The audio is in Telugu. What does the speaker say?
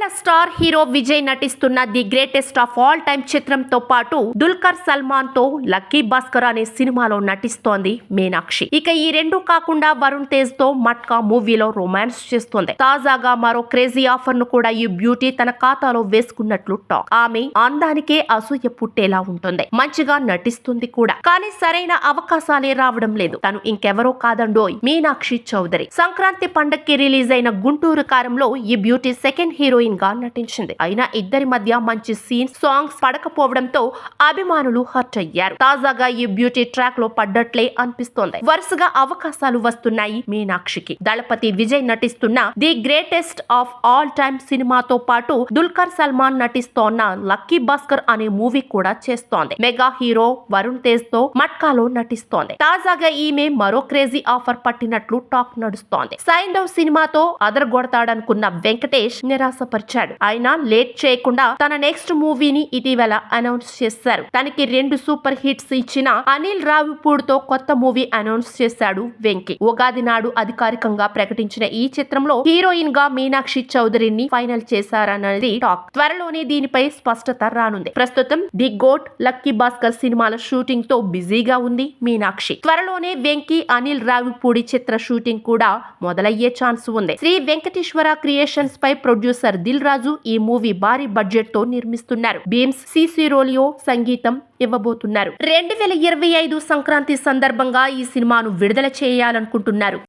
తమిళ స్టార్ హీరో విజయ్ నటిస్తున్న the greatest of all time చిత్రంతో పాటు దుల్కర్ సల్మాన్తో లక్కీ భాస్కర్ అనే సినిమాలో నటిస్తోంది మీనాక్షి. ఇక ఈ రెండు కాకుండా వరుణ్ తేజ్తో మట్కా మూవీలో రొమాన్స్ చేస్తోంది. తాజాగా మరో క్రేజీ ఆఫర్ను కూడా ఈ బ్యూటీ తన ఖాతాలో వేసుకున్నట్లు టాక్ ఆమె అందానికే అసూయ పుట్టేలా ఉంటుంది. మంచిగా నటిస్తుంది కూడా. కానీ సరైన అవకాశాలే రావడం లేదు. తను ఇంకెవరో కాదండోయ్ మీనాక్షి చౌదరి. సంక్రాంతి పండక్కి రిలీజ్ అయిన గుంటూరు కారంలో ఈ బ్యూటీ సెకండ్ హీరోయిన్ గా నటించింది. అయినా ఇద్దరి మధ్య మంచి సీన్స్ సాంగ్స్ పడకపోవడంతో అభిమానులు హర్ట్ అయ్యారు. తాజాగా ఈ బ్యూటీ ట్రాక్లో పడ్డట్లే అనిపిస్తోంది. వరుసగా అవకాశాలు వస్తున్నాయి మీనాక్షికి. దళపతి విజయ్ నటిస్తున్న the greatest of all time సినిమాతో పాటు దుల్కర్ సల్మాన్ నటిస్తోన్న లక్కీ భాస్కర్ అనే మూవీ కూడా చేస్తోంది. మెగా హీరో వరుణ్ తేజ్తో మట్కాలో నటిస్తోంది. తాజాగా ఈమె మరో క్రేజీ ఆఫర్ పట్టినట్లు టాక్ నడుస్తోంది. సైందవ్ సినిమాతో అదరగొడతాడనుకున్న వెంకటేష్ నిరాశపరి నిరాశపరిచాడు అయినా లేట్ చేయకుండా తన నెక్స్ట్ మూవీని ఇటీవల అనౌన్స్ చేశారు. తనకి రెండు సూపర్ హిట్స్ ఇచ్చిన అనిల్ రావిపూడ్తో కొత్త మూవీ అనౌన్స్ చేశాడు వెంకీ. ఉగాది నాడు అధికారికంగా ప్రకటించిన ఈ చిత్రంలో హీరోయిన్గా మీనాక్షి చౌదరిని ఫైనల్ చేశారన్నది టాక్. త్వరలోనే దీనిపై స్పష్టత రానుంది. ప్రస్తుతం ది గోట్ లక్కీ భాస్కర్ సినిమాల షూటింగ్తో బిజీగా ఉంది మీనాక్షి. త్వరలోనే వెంకీ అనిల్ రావిపూడి చిత్ర షూటింగ్ కూడా మొదలయ్యే ఛాన్స్ ఉంది. శ్రీ వెంకటేశ్వర క్రియేషన్స్ పై ప్రొడ్యూసర్ ది దిల్ రాజు ఈ మూవీ భారీ బడ్జెట్తో నిర్మిస్తున్నారు. బీమ్స్ సిసి రోలియో సంగీతం ఇవ్వబోతున్నారు. రెండు వేల ఇరవై ఐదు సంక్రాంతి సందర్భంగా ఈ సినిమాను విడుదల చేయాలనుకుంటున్నారు.